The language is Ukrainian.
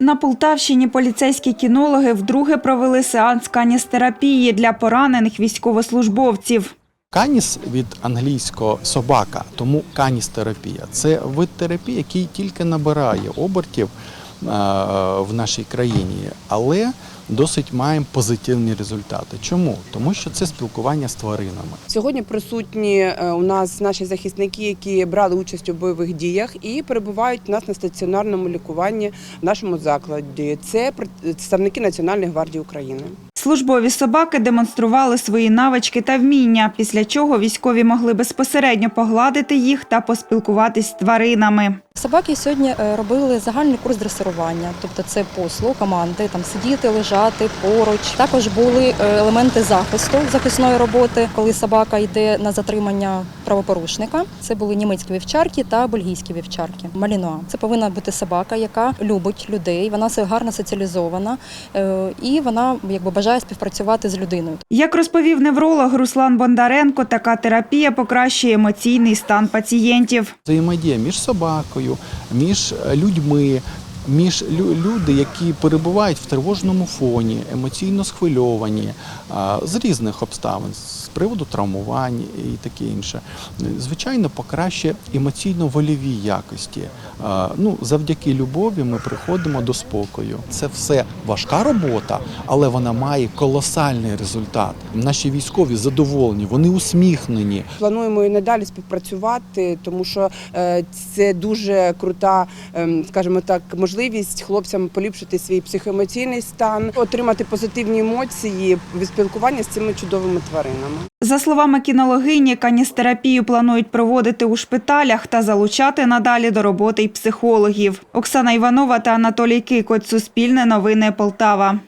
На Полтавщині поліцейські кінологи вдруге провели сеанс каністерапії для поранених військовослужбовців. Каніс від англійського собака, тому каністерапія. Це вид терапії, який тільки набирає обертів в нашій країні, але досить маємо позитивні результати. Чому? Тому що це спілкування з тваринами. Сьогодні присутні е, у нас наші захисники, які брали участь у бойових діях і перебувають у нас на стаціонарному лікуванні в нашому закладі. Це представники Національної гвардії України. Службові собаки демонстрували свої навички та вміння, після чого військові могли безпосередньо погладити їх та поспілкуватись з тваринами. Собаки сьогодні е, робили загальний курс дресирування, тобто це послуг, команди, там сидіти, лежати поруч. Також були е, елементи захисту, захисної роботи, коли собака йде на затримання правопорушника. Це були німецькі вівчарки та бельгійські вівчарки. Малінуа. Це повинна бути собака, яка любить людей. Вона гарно соціалізована е, і вона якби бажає співпрацювати з людиною. Як розповів невролог Руслан Бондаренко, така терапія покращує емоційний стан пацієнтів. Взаємодія між собакою, між людьми, між лю- люди, які перебувають в тривожному фоні, емоційно схвильовані з різних обставин, з приводу травмувань і таке інше. Звичайно, покращує емоційно-вольові якості. Ну, завдяки любові ми приходимо до спокою. Це все важка робота, але вона має колосальний результат. Наші військові задоволені, вони усміхнені. Плануємо і надалі співпрацювати, тому що е, це дуже крута, ем, скажімо так, можливість хлопцям поліпшити свій психоемоційний стан, отримати позитивні емоції від спілкування з цими чудовими тваринами. За словами кінологині, каністерапію планують проводити у шпиталях та залучати надалі до роботи й психологів. Оксана Іванова та Анатолій Кикоць. Суспільне новини Полтава.